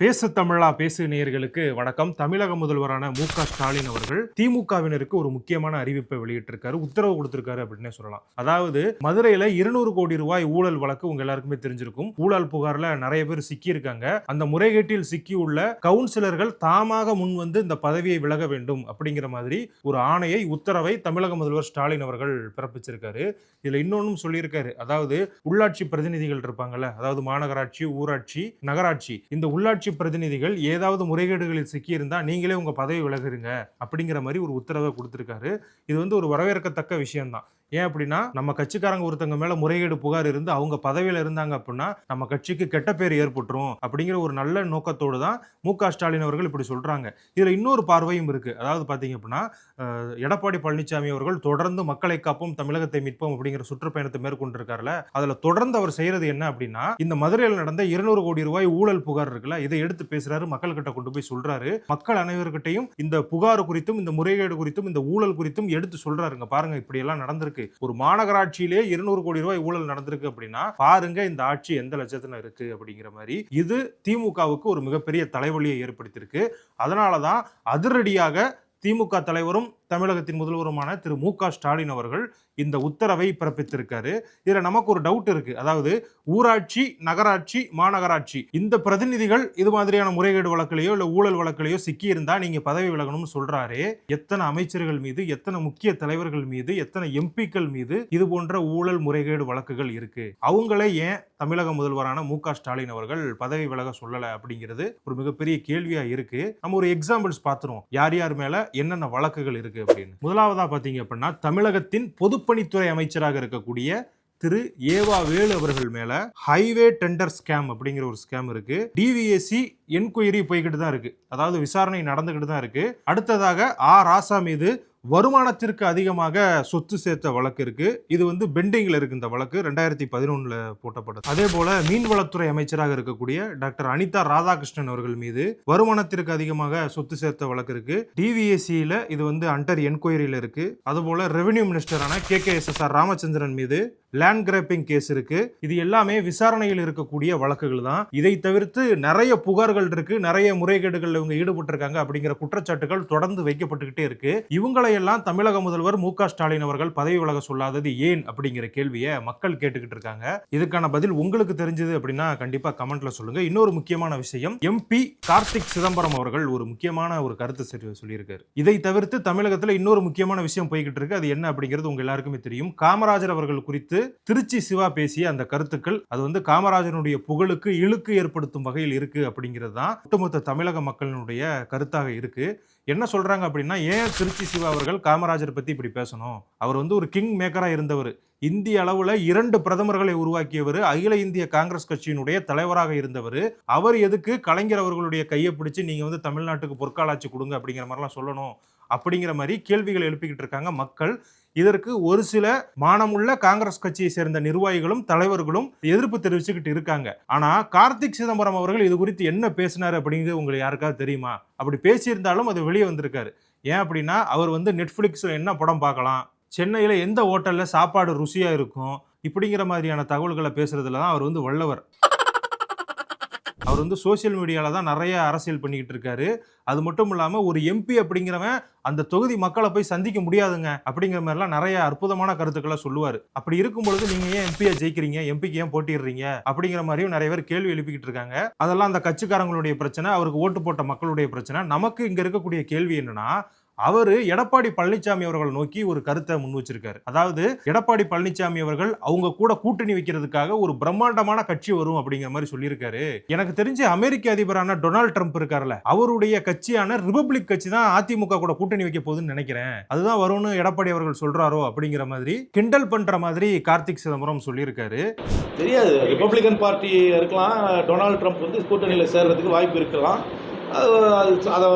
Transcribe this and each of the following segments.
பேச தமிழா பேசு நேயர்களுக்கு வணக்கம். தமிழக முதல்வரான மு க. ஸ்டாலின் அவர்கள் திமுகவினருக்கு ஒரு முக்கியமான அறிவிப்பை வெளியிட்டிருக்காரு. உத்தரவு கொடுத்திருக்காரு அப்படின்னே சொல்லலாம். அதாவது மதுரையில இருநூறு கோடி ரூபாய் ஊழல் வழக்கு உங்க எல்லாருக்குமே தெரிஞ்சிருக்கும். ஊழல் புகார்ல நிறைய பேர் சிக்கி இருக்காங்க அந்த முறைகேட்டில் சிக்கியுள்ள கவுன்சிலர்கள் தாமாக முன் வந்து இந்த பதவியை விலக வேண்டும் அப்படிங்கிற மாதிரி ஒரு ஆணையை உத்தரவை தமிழக முதல்வர் ஸ்டாலின் அவர்கள் பிறப்பிச்சிருக்காரு. இதுல இன்னொன்னும் சொல்லியிருக்காரு. அதாவது உள்ளாட்சி பிரதிநிதிகள் இருப்பாங்கல்ல அதாவது மாநகராட்சி ஊராட்சி நகராட்சி இந்த உள்ளாட்சி பிரதிநிதிகள் ஏதாவது முறைகேடுகளில் சிக்கியிருந்தா நீங்களே உங்க பதவி விலகுறீங்க அப்படிங்கிற மாதிரி ஒரு உத்தரவை கொடுத்துருக்காரு. இது வந்து ஒரு வரவேற்கத்தக்க விஷயம்தான். ஏன் அப்படின்னா நம்ம கட்சிக்காரங்க ஒருத்தங்க மேல முறைகேடு புகார் இருந்து அவங்க பதவியில இருந்தாங்க அப்படின்னா நம்ம கட்சிக்கு கெட்ட பேர் ஏற்பட்டுரும் அப்படிங்கிற ஒரு நல்ல நோக்கத்தோடு தான் மு க ஸ்டாலின் அவர்கள் இப்படி சொல்றாங்க. இதுல இன்னொரு பார்வையும் இருக்கு. அதாவது பாத்தீங்க அப்படின்னா எடப்பாடி பழனிசாமி அவர்கள் தொடர்ந்து மக்களை காப்போம் தமிழகத்தை மீட்போம் அப்படிங்கிற சுற்றுப்பயணத்தை மேற்கொண்டிருக்காருல அதுல தொடர்ந்து அவர் செய்யறது என்ன அப்படின்னா இந்த மதுரையில் நடந்த இருநூறு கோடி ரூபாய் ஊழல் புகார் இருக்குல்ல இதை எடுத்து பேசுறாரு மக்கள் கிட்ட கொண்டு போய் சொல்றாரு. மக்கள் அனைவர்கிட்டையும் இந்த புகார் குறித்தும் இந்த முறைகேடு குறித்தும் இந்த ஊழல் குறித்தும் எடுத்து சொல்றாருங்க. பாருங்க இப்படி எல்லாம் நடந்திருக்கு. ஒரு மாநகராட்சியிலே இருநூறு கோடி ரூபாய் ஊழல் நடந்திருக்கு அப்படின்னா பாருங்க இந்த ஆட்சி எந்த லட்சத்துல இருக்கு அப்படிங்கிற மாதிரி. இது திமுகவுக்கு ஒரு மிகப்பெரிய தலைவலியை ஏற்படுத்தியிருக்கு. அதனாலதான் அதிரடியாக திமுக தலைவரும் தமிழகத்தின் முதல்வருமான திரு மு க ஸ்டாலின் அவர்கள் இந்த உத்தரவை பிறப்பித்திருக்காரு. இதுல நமக்கு ஒரு டவுட் இருக்கு. அதாவது ஊராட்சி நகராட்சி மாநகராட்சி இந்த பிரதிநிதிகள் இது மாதிரியான முறைகேடு வழக்கிலேயோ இல்ல ஊழல் வழக்கிலேயோ சிக்கி இருந்தா நீங்க பதவி விலகணும்னு சொல்றாரு. எத்தனை அமைச்சர்கள் மீது எத்தனை முக்கிய தலைவர்கள் மீது எத்தனை எம்பிக்கள் மீது இது போன்ற ஊழல் முறைகேடு வழக்குகள் இருக்கு. அவங்களே ஏன் தமிழக முதல்வரான மு க ஸ்டாலின் அவர்கள் பதவி விலக சொல்லல அப்படிங்கிறது ஒரு மிகப்பெரிய கேள்வியா இருக்கு. நம்ம ஒரு எக்ஸாம்பிள்ஸ் பார்த்துருவோம் யார் யார் மேல என்னென்ன வழக்குகள் இருக்கு? அப்படின்னு. முதலாவதா பாத்தீங்க அப்படின்னா தமிழகத்தின் பொதுப்பணித்துறை அமைச்சராக இருக்கக்கூடிய திரு ஏவா வேலு அவர்கள் மேல ஹைவே டெண்டர் ஸ்கேம் அப்படிங்கிற ஒரு ஸ்கேம் இருக்கு. டிவிஎஸ்சி என்கொயரி போய்கிட்டு தான் இருக்கு. அதாவது விசாரணை நடந்துகிட்டு தான் இருக்கு. அடுத்ததாக ஆ ராசா மீது வருமானத்திற்கு அதிகமாக சொத்து சேர்த்த வழக்கு இருக்கு. இது வந்து பெண்டிங்ல இருக்கு இந்த வழக்கு. ரெண்டாயிரத்தி பதினொன்னுல போட்டப்பட்டது. அதே போல மீன்வளத்துறை அமைச்சராக இருக்கக்கூடிய டாக்டர் அனிதா ராதாகிருஷ்ணன் அவர்கள் மீது வருமானத்திற்கு அதிகமாக சொத்து சேர்த்த வழக்கு இருக்கு. டிவிஎஸ்சியில இது வந்து அண்டர் என்கொயரியில இருக்கு. அதுபோல revenue மினிஸ்டரான K K S S R Ramachandran மீது லேண்ட் கிராப்பிங் கேஸ் இருக்கு. இது எல்லாமே விசாரணையில் இருக்கக்கூடிய வழக்குகள் தான். இதை தவிர்த்து நிறைய புகார்கள் இருக்கு. நிறைய முறைகேடுகள் இவங்க ஈடுபட்டிருக்காங்க அப்படிங்கிற குற்றச்சாட்டுகள் தொடர்ந்து வைக்கப்பட்டுக்கிட்டே இருக்கு. இவங்களை எல்லாம் தமிழக முதல்வர் மு ஸ்டாலின் அவர்கள் பதவி விலக சொல்லாதது ஏன் அப்படிங்கிற கேள்வியை மக்கள் கேட்டுக்கிட்டு இருக்காங்க. இதுக்கான பதில் உங்களுக்கு தெரிஞ்சது அப்படின்னா கண்டிப்பா கமெண்ட்ல சொல்லுங்க. இன்னொரு முக்கியமான விஷயம் எம்பி கார்த்திக் சிதம்பரம் அவர்கள் ஒரு முக்கியமான ஒரு கருத்து சரி சொல்லியிருக்காரு. இதை தவிர்த்து தமிழகத்தில் இன்னொரு முக்கியமான விஷயம் போய்கிட்டு இருக்கு. அது என்ன அப்படிங்கிறது உங்க எல்லாருக்குமே தெரியும். காமராஜர் அவர்கள் குறித்து திருச்சி சிவா பேசிய அந்த கருத்துக்கள் அது வந்து காமராஜனுடைய புகழுக்கு இழுக்கு ஏற்படுத்தும் வகையில் இருக்கு அப்படிங்கிறது தான் ஒட்டுமொத்த தமிழக மக்களினுடைய கருத்தாக இருக்கு. என்ன சொல்றாங்க அப்படின்னா ஏன் திருச்சி சிவா அவர்கள் காமராஜர் பத்தி இப்படி பேசணும்? அவர் வந்து ஒரு கிங் மேக்கரா இருந்தவர். இந்திய அளவுல இரண்டு பிரதமர்களை உருவாக்கியவர் அகில இந்திய காங்கிரஸ் கட்சியினுடைய தலைவராக இருந்தவர். அவர் எதுக்கு கலைஞர் அவர்களுடைய கையை பிடிச்சு நீங்கள் வந்து தமிழ்நாட்டுக்கு பொற்காலாட்சி கொடுங்க அப்படிங்கிற மாதிரிலாம் சொல்லணும். அப்படிங்கிற மாதிரி கேள்விகள் எழுப்பிக்கிட்டு இருக்காங்க மக்கள். இதற்கு ஒரு சில மானமுள்ள காங்கிரஸ் கட்சியை சேர்ந்த நிர்வாகிகளும் தலைவர்களும் எதிர்ப்பு தெரிவிச்சுக்கிட்டு இருக்காங்க. ஆனா கார்த்திக் சிதம்பரம் அவர்கள் இது குறித்து என்ன பேசினார் அப்படிங்கிறது உங்களுக்கு யாருக்காவது தெரியுமா? அப்படி பேசியிருந்தாலும் அது வெளியே வந்திருக்காரு. ஏன் அப்படின்னா அவர் வந்து நெட்ஃப்ளிக்ஸில் என்ன படம் பார்க்கலாம் சென்னையில் எந்த ஹோட்டலில் சாப்பாடு ருசியாக இருக்கும் இப்படிங்கிற மாதிரியான தகவல்களை பேசுறதுல தான் அவர் வந்து வல்லவர். அவர் வந்து சோஷியல் மீடியாவில் தான் நிறைய அரசியல் பண்ணிக்கிட்டு இருக்காரு. அது மட்டும் இல்லாமல் ஒரு எம்பி அப்படிங்கிறவன் அந்த தொகுதி மக்களை போய் சந்திக்க முடியாதுங்க அப்படிங்கிற மாதிரிலாம் நிறைய அற்புதமான கருத்துக்களை சொல்லுவார். அப்படி இருக்கும் பொழுது நீங்கள் ஏன் எம்பியை ஜெயிக்கிறீங்க? எம்பிக்கு ஏன் போட்டிடுறீங்க அப்படிங்கிற மாதிரியும் நிறைய பேர் கேள்வி எழுப்பிக்கிட்டு இருக்காங்க. அதெல்லாம் அந்த கட்சிக்காரங்களுடைய பிரச்சனை அவருக்கு ஓட்டு போட்ட மக்களுடைய பிரச்சனை. நமக்கு இங்கே இருக்கக்கூடிய கேள்வி என்னன்னா அவர் எடப்பாடி பழனிசாமி அவர்களை நோக்கி ஒரு கருத்தை முன் வச்சிருக்காரு. அதாவது எடப்பாடி பழனிசாமி அவர்கள் அவங்க கூட கூட்டணி வைக்கிறதுக்காக ஒரு பிரம்மாண்டமான கட்சி வரும் அப்படிங்கிற மாதிரி சொல்லியிருக்காரு. எனக்கு தெரிஞ்சு அமெரிக்க அதிபரான டொனால்ட் ட்ரம்ப் இருக்கார்ல அவருடைய கட்சியான ரிபப்ளிக் கட்சி தான் அதிமுக கூட கூட்டணி வைக்க போகுதுன்னு நினைக்கிறேன். அதுதான் வரும்னு எடப்பாடி அவர்கள் சொல்றாரோ அப்படிங்கிற மாதிரி கிண்டல் பண்ற மாதிரி கார்த்திக் சிதம்பரம் சொல்லியிருக்காரு. தெரியாது ரிபப்ளிகன் பார்ட்டி இருக்கலாம் டொனால்ட் ட்ரம்ப் வந்து கூட்டணியில் சேர்றதுக்கு வாய்ப்பு இருக்கலாம். அது அதை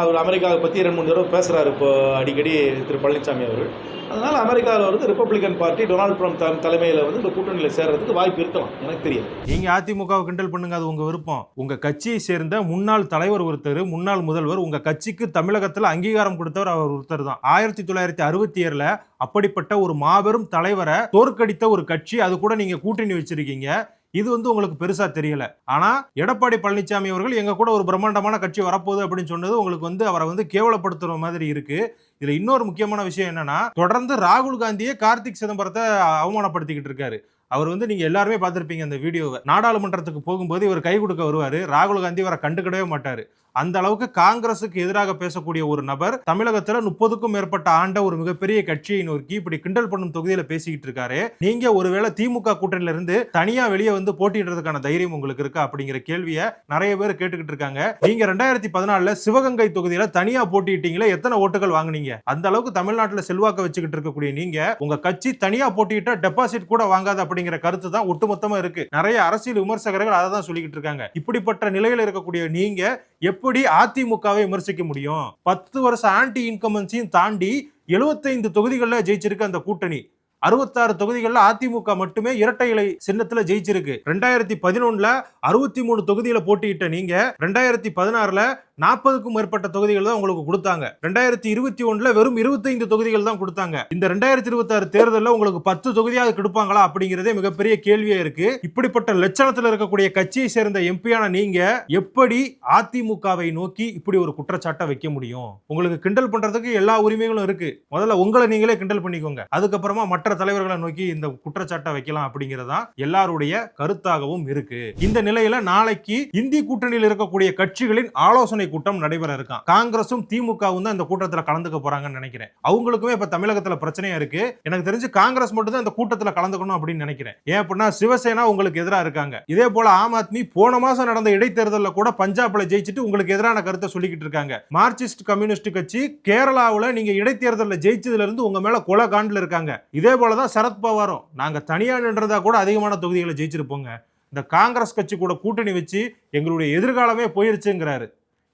அவர் அமெரிக்காவை பற்றி ரெண்டு மூணு தடவை பேசுகிறார் இப்போ அடிக்கடி திரு பழனிசாமி அவர்கள். அதனால் அமெரிக்காவில் வந்து ரிப்பப்ளிகன் பார்ட்டி டொனால்ட் ட்ரம்ப் தம் தலைமையில் வந்து இந்த கூட்டணியில் சேர்றதுக்கு வாய்ப்பு இருக்கலாம். எனக்கு தெரியும் நீங்கள் அதிமுகவை கிண்டல் பண்ணுங்க அது உங்கள் விருப்பம். உங்கள் கட்சியை சேர்ந்த முன்னாள் தலைவர் ஒருத்தர் முன்னாள் முதல்வர் உங்கள் கட்சிக்கு தமிழகத்தில் அங்கீகாரம் கொடுத்தவர் அவர் ஒருத்தர் தான். ஆயிரத்தி தொள்ளாயிரத்தி அறுபத்தி ஏழில் அப்படிப்பட்ட ஒரு மாபெரும் தலைவரை தோற்கடித்த ஒரு கட்சி அது கூட நீங்கள் கூட்டணி வச்சிருக்கீங்க. இது வந்து உங்களுக்கு பெருசா தெரியல. ஆனா எடப்பாடி பழனிசாமி அவர்கள் எங்க கூட ஒரு பிரம்மாண்டமான கட்சி வரப்போகுது அப்படின்னு சொன்னது உங்களுக்கு வந்து அவரை வந்து கேவலப்படுத்துற மாதிரி இருக்கு. இதுல இன்னொரு முக்கியமான விஷயம் என்னன்னா தொடர்ந்து ராகுல் காந்தியே கார்த்திக் சிதம்பரத்தை அவமானப்படுத்திக்கிட்டு இருக்காரு. அவர் வந்து நீங்க எல்லாருமே பார்த்துருப்பீங்க அந்த வீடியோவை. நாடாளுமன்றத்துக்கு போகும்போது இவர் கை கொடுக்க வருவாரு. ராகுல் காந்தி அவரை கண்டுக்கிடவே மாட்டாரு. அந்த அளவுக்கு காங்கிரசுக்கு எதிராக பேசக்கூடிய ஒரு நபர் தமிழகத்துல முப்பதுக்கும் மேற்பட்ட ஆண்ட ஒரு மிகப்பெரிய கட்சியை நோக்கி இப்படி கிண்டல் பண்ணும் தொகுதியில பேசிக்கிட்டு இருக்காரு. நீங்க ஒருவேளை திமுக கூட்டணியில இருந்து தனியா வெளியே வந்து போட்டியிடுறதுக்கான தைரியம் உங்களுக்கு இருக்கா அப்படிங்கிற கேள்வியை நிறைய பேர் கேட்டுக்கிட்டு இருக்காங்க. நீங்க ரெண்டாயிரத்தி பதினாலுல சிவகங்கை தொகுதியில தனியா போட்டியிட்டீங்களே எத்தனை ஓட்டுகள் வாங்குனீங்க? அந்த அளவுக்கு தமிழ்நாட்டுல செல்வாக்க வச்சுக்கிட்டு இருக்கக்கூடிய நீங்க உங்க கட்சி தனியா போட்டியிட்ட டெபாசிட் கூட வாங்காது அப்படிங்கிற கருத்து தான் ஒட்டுமொத்தமா இருக்கு. நிறைய அரசியல் விமர்சகர்கள் அதை தான் சொல்லிக்கிட்டு இருக்காங்க. இப்படிப்பட்ட நிலையில இருக்கக்கூடிய நீங்க எப்படி அதிமுகவை விமர்சிக்க முடியும்? பத்து வருஷம் ஆன்டி இன்கமன்ஸையும் தாண்டி 75 தொகுதிகளில் ஜெயிச்சிருக்கு அந்த கூட்டணி. அறுபத்தாறு தொகுதிகளில் அதிமுக மட்டுமே இரட்டை இலை சின்னத்தில் ஜெயிச்சிருக்கு. ரெண்டாயிரத்தி பதினொன்னுல அறுபத்தி மூணு தொகுதியில போட்டியிட்ட நீங்க ரெண்டாயிரத்தி பதினாறுல நாற்பதுக்கும் மேற்பட்ட தொகுதிகள் தான் உங்களுக்கு கொடுத்தாங்க. ரெண்டாயிரத்தி இருபத்தி ஒன்றில் வெறும் 25 தொகுதிகள் தான் கொடுத்தாங்க. இந்த ரெண்டாயிரத்தி இருபத்தாறு தேர்தலில் உங்களுக்கு பத்து தொகுதியாவது கொடுப்பாங்களா அப்படிங்கிறதே மிகப்பெரிய கேள்வியா இருக்கு. இப்படிப்பட்ட லட்சணத்தில் இருக்கக்கூடிய கட்சியை சேர்ந்த எம்பியான நீங்க எப்படி அதிமுகவை நோக்கி இப்படி ஒரு குற்றச்சாட்டை வைக்க முடியும்? உங்களுக்கு கிண்டல் பண்றதுக்கு எல்லா உரிமைகளும் இருக்கு. முதல்ல உங்களை நீங்களே கிண்டல் பண்ணிக்கோங்க. அதுக்கப்புறமா மற்ற தலைவர்களை நோக்கி இந்த குற்றச்சாட்டை வைக்கலாம் அப்படிங்கிறதா எல்லாருடைய கருத்தாகவும் இருக்கு. இந்த நிலையில நாளைக்கு இந்தி கூட்டணியில் இருக்கக்கூடிய கட்சிகளின் ஆலோசனை கூட்டம் நடைபெற இருக்கான் காங்கிரசும் திமுகவும் தான் இந்த கூட்டத்தில் கலந்துக்க போறாங்கன்னு நினைக்கிறேன். அவங்களுக்குமே இப்ப தமிழகத்துல பிரச்சனையா இருக்கு. எனக்கு தெரிஞ்சு காங்கிரஸ் மட்டும் தான் இந்த கூட்டத்தில் கலந்துக்கணும் அப்படின்னு நினைக்கிறேன். ஏன் அப்படின்னா சிவசேனா உங்களுக்கு எதிராக இருக்காங்க. இதே போல ஆம் ஆத்மி போன மாசம் நடந்த இடைத்தேர்தலில் கூட பஞ்சாப்ல ஜெயிச்சுட்டு உங்களுக்கு எதிரான கருத்தை சொல்லிக்கிட்டு இருக்காங்க. மார்க்சிஸ்ட் கம்யூனிஸ்ட் கட்சி கேரளாவில் நீங்க இடைத்தேர்தலில் ஜெயிச்சதுல இருந்து உங்க மேல கொலை காண்டில் இருக்காங்க. இதே போலதான் சரத்பவாரும் நாங்க தனியா நின்றதா கூட அதிகமான தொகுதிகளை ஜெயிச்சிருப்போங்க. இந்த காங்கிரஸ் கட்சி கூட கூட்டணி வச்சு எங்களுடைய எதிர்காலமே போயிருச்சுங்கிறாரு.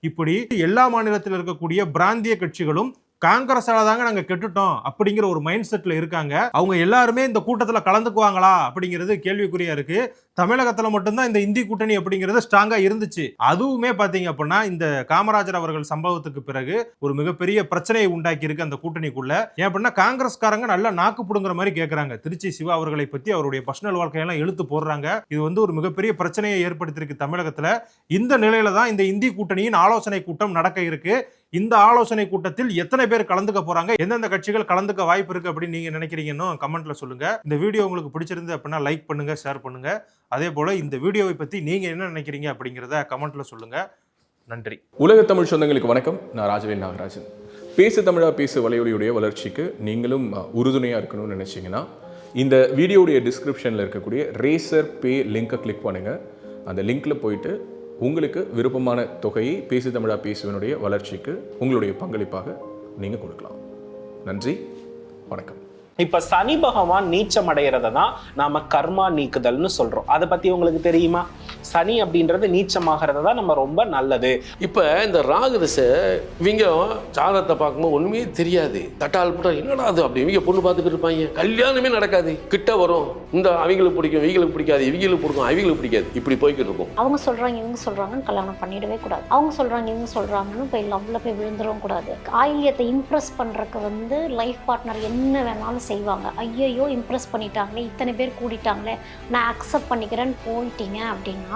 இப்படி எல்லா மாநிலத்தில் இருக்கக்கூடிய பிராந்திய கட்சிகளும் காங்கிரஸால தாங்க நாங்க கெட்டுட்டோம் அப்படிங்கிற ஒரு மைண்ட் செட்ல இருக்காங்க. அவங்க எல்லாருமே இந்த கூட்டத்துல கலந்துக்குவாங்களா அப்படிங்கிறது கேள்விக்குறியா இருக்கு. தமிழகத்துல மட்டும்தான் இந்த இந்தி கூட்டணி அப்படிங்கிறது ஸ்ட்ராங்கா இருந்துச்சு. அதுவுமே பாத்தீங்க அப்படின்னா இந்த காமராஜர் அவர்கள் சம்பவத்துக்கு பிறகு ஒரு மிகப்பெரிய பிரச்சனையை உண்டாக்கி இருக்கு அந்த கூட்டணிக்குள்ள. ஏன் அப்படின்னா காங்கிரஸ்காரங்க நல்லா நாக்கு புடுங்குற மாதிரி கேட்கறாங்க திருச்சி சிவா அவர்களை பத்தி அவருடைய பர்சனல் வாழ்க்கையெல்லாம் எழுத்து போடுறாங்க. இது வந்து ஒரு மிகப்பெரிய பிரச்சனையை ஏற்படுத்தியிருக்கு தமிழகத்துல. இந்த நிலையில தான் இந்த இந்தி கூட்டணியின் ஆலோசனை கூட்டம் நடக்க இருக்கு. இந்த ஆலோசனை கூட்டத்தில் எத்தனை பேர் கலந்துக்க போறாங்க? எந்தெந்த கட்சிகள் கலந்துக்க வாய்ப்பு இருக்கு அப்படின்னு நீங்க நினைக்கிறீங்கன்னு கமெண்ட்ல சொல்லுங்க. இந்த வீடியோ உங்களுக்கு பிடிச்சிருந்து அப்படின்னா லைக் பண்ணுங்க ஷேர் பண்ணுங்க. அதே போல இந்த வீடியோவை பத்தி நீங்க என்ன நினைக்கிறீங்க அப்படிங்கிறத கமெண்ட்ல சொல்லுங்க. நன்றி. உலக தமிழ் சொந்தங்களுக்கு வணக்கம். நான் ராஜவேல் நாகராஜன். பேசு தமிழா பேசு வலையொலியுடைய வளர்ச்சிக்கு நீங்களும் உறுதுணையாக இருக்கணும்னு நினச்சிங்கன்னா இந்த வீடியோடைய டிஸ்கிரிப்ஷனில் இருக்கக்கூடிய ரேசர் பே லிங்கை கிளிக் பண்ணுங்கள் அந்த லிங்க்கில் போயிட்டு உங்களுக்கு விருப்பமான தொகையை பேசு தமிழா பேசுவனுடைய வளர்ச்சிக்கு உங்களுடைய பங்களிப்பாக நீங்கள் கொடுக்கலாம். நன்றி வணக்கம். இப்ப சனி பகவான் நீச்சம் அடைகிறத தான் நாம கர்மா நீக்குதல்னு சொல்றோம். அதை பத்தி உங்களுக்கு தெரியுமா? சனி அப்படின்றது நீச்சமாகிறது தான் நம்ம ரொம்ப நல்லது. இப்போ இந்த ராகு திசை இவங்க ஜாதகத்தை பார்க்கும்போது ஒன்றுமே தெரியாது. தட்டால் போட்டா என்னடா அது அப்படி? இவங்க பொண்ணு பார்த்துக்கிட்டு இருப்பாங்க. கல்யாணமே நடக்காது. கிட்ட வரும். இந்த அவங்களுக்கு பிடிக்கும் இவங்களுக்கு பிடிக்காது. இவங்களுக்கு பிடிக்கும் அவங்களுக்கு பிடிக்காது. இப்படி போய்கிட்டு இருக்கும். அவங்க சொல்றாங்க இவங்க சொல்றாங்கன்னு கல்யாணம் பண்ணிடவே கூடாது. அவங்க சொல்றாங்க இவங்க சொல்றாங்கன்னு போய் லவ்ல போய் விழுந்துடவும் கூடாது. ஆயிலியத்தை இம்ப்ரெஸ் பண்றதுக்கு வந்து லைஃப் பார்ட்னர் என்ன வேணாலும் செய்வாங்க. ஐயையோ இம்ப்ரெஸ் பண்ணிட்டாங்களே இத்தனை பேர் கூடிட்டாங்களே நான் அக்செப்ட் பண்ணிக்கிறேன்னு போயிட்டீங்க அப்படின்னா